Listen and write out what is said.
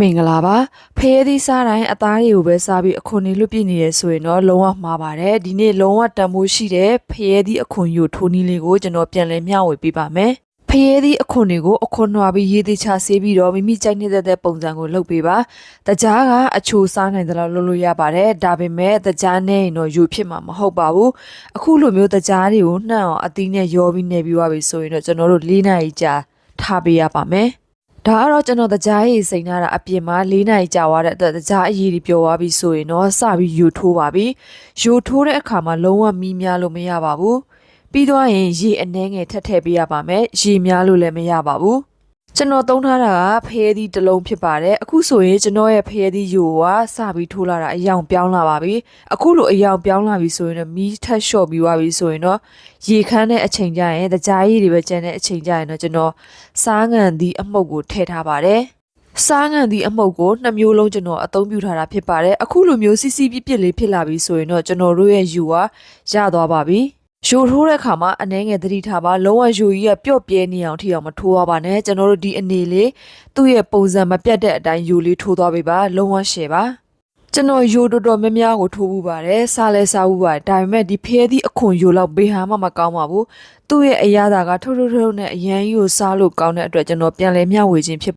မင်္ဂလာပါဖရဲသီးစားတိုင်းအသားတွေကိုပဲစားပြီးအခွန်တွေလွတ်ပြနေရဆိုရင်တော့လုံးဝမှားပါတယ်ဒီနေ့လုံးဝတန်ဖိုးရှိတဲ့ဖရဲသီးအခွန်ယူထိုးနည်းလေးကိုကျွန်တော်ပြန်လည်မျှဝေပေးပါမယ်ဖရဲသီးအခွန်တွေကိုအခွန်နှွာပြီးရေးသေးချဆေးပြီးတော့မိမိကြိုက်နေတဲ့ပုံစံကိုလုပ်ပေးပါတကြားကအချိုစားနိုင်သလောက်လုပ်လို့ရပါတယ်ဒါပေမဲ့တကြားနဲ့ရင်တော့ယူဖြစ်မှာမဟုတ်ပါဘူးအခုလိုမျိုးတကြားတွေကိုနှံ့အောင်အသီးနဲ့ရောပြီးနေပြီးသွားပြီဆိုရင်တော့ကျွန်တော်တို့၄နာရီကြာထားပေးရပါမယ် ဒါကတော့ကျွန်တော်တကြားရည်စိန်ထားတာအပြင်မှာ၄နိုင်ကြာသွားတဲ့အတွက်တကြားအရည်တွေပျော်သွားပြီဆိုရင်တော့စပြီးယူထိုးပါပြီယူထိုးတဲ့အခါမှာလုံးဝမီးများလို့မရပါဘူးပြီးသွားရင်ရေအနှဲငယ်ထပ်ထည့်ပေးရပါမယ်ရေများလို့လည်းမရပါဘူး ကျွန်တော်သုံးထားတာကဖရဲသီးတစ်လုံးဖြစ်ပါတယ်အခုဆိုရင်ကျွန်တော်ရဲ့ဖရဲသီးယူကစပြီးထိုးလာတာအယောင်ပြောင်းလာပါပြီအခုလိုအယောင်ပြောင်းလာပြီဆိုရင်တော့မီးထပ်လျှော့ပြီးသွားပြီဆိုရင်တော့ရေခမ်းတဲ့အချိန်ကျရင်တကြားရည်တွေပဲကျန်တဲ့အချိန်ကျရင်တော့ကျွန်တော်စားငံသည့်အမှုတ်ကိုထည့်ထားပါတယ်။စားငံသည့်အမှုတ်ကိုနှစ်မျိုးလုံးကျွန်တော်အသုံးပြုထားတာဖြစ်ပါတယ်။အခုလိုမျိုးစီစီပြစ်ပြစ်လေးဖြစ်လာပြီဆိုရင်တော့ကျွန်တော်တို့ရဲ့ယူကရသွားပါပြီ။ ယူထိုးတဲ့အခါမှာအနှဲငယ်သတိထားပါလုံးဝယူကြီးကပျော့ပြဲနေအောင်ထိအောင်မထိုးရပါနဲ့ကျွန်တော်တို့ဒီအနေလေးသူ့ရဲ့ပုံစံမပြတ်တဲ့အတိုင်းယူလေးထိုးသွားပေးပါလုံးဝရှယ်ပါကျွန်တော်ယူတော်တော်များများကိုထိုးဘူးပါတယ်စားလဲစားဘူးပါတယ်ဒါပေမဲ့ဒီဖဲသည့်အခွန်ယူလောက်ဘေးဟာမှမကောင်းပါဘူးသူ့ရဲ့အရာသာကထုတ်ထုတ်ထုတ်နဲ့အရန်ကြီးကိုစားလို့ကောင်းတဲ့အတွက်ကျွန်တော်ပြန်လဲမျှဝေခြင်းဖြစ်